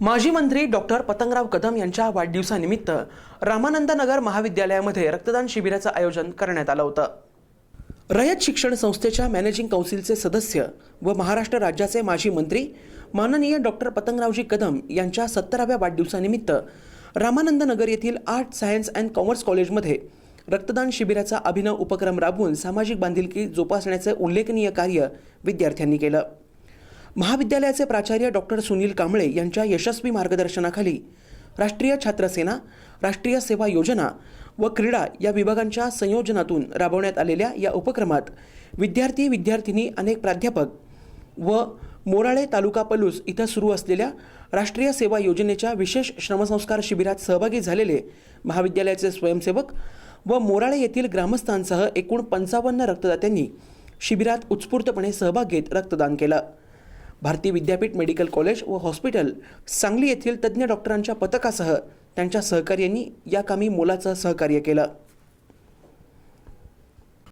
माजी मंत्री डॉक्टर पतंगराव कदम यांच्या वाढदिवसानिमित्त रामानंद नगर महाविद्यालयामध्ये रक्तदान शिबिराचं आयोजन करण्यात आलं होतं. रयत शिक्षण संस्थेच्या मॅनेजिंग कौन्सिलचे सदस्य व महाराष्ट्र राज्याचे माजी मंत्री माननीय डॉक्टर पतंगरावजी कदम यांच्या सत्तराव्या वाढदिवसानिमित्त रामानंद नगर येथील आर्ट सायन्स अँड कॉमर्स कॉलेजमध्ये रक्तदान शिबिराचा अभिनव उपक्रम राबवून सामाजिक बांधिलकी जोपासण्याचे उल्लेखनीय कार्य विद्यार्थ्यांनी केलं. महाविद्यालयाचे प्राचार्य डॉक्टर सुनील कांबळे यांच्या यशस्वी मार्गदर्शनाखाली राष्ट्रीय छात्रसेना राष्ट्रीय सेवा योजना व क्रीडा या विभागांच्या संयोजनातून राबवण्यात आलेल्या या उपक्रमात विद्यार्थी विद्यार्थिनी अनेक प्राध्यापक व मोराळे तालुका पलूस इथं सुरू असलेल्या राष्ट्रीय सेवा योजनेच्या विशेष श्रमसंस्कार शिबिरात सहभागी झालेले महाविद्यालयाचे स्वयंसेवक व मोराळे येथील ग्रामस्थांसह एकूण पंचावन्न रक्तदात्यांनी शिबिरात उत्स्फूर्तपणे सहभाग घेत रक्तदान केलं. भारती विद्यापीठ मेडिकल कॉलेज व हॉस्पिटल सांगली येथील तज्ज्ञ डॉक्टरांच्या पथकासह त्यांच्या सहकार्यांनी या कामी मोलाचं सहकार्य केलं.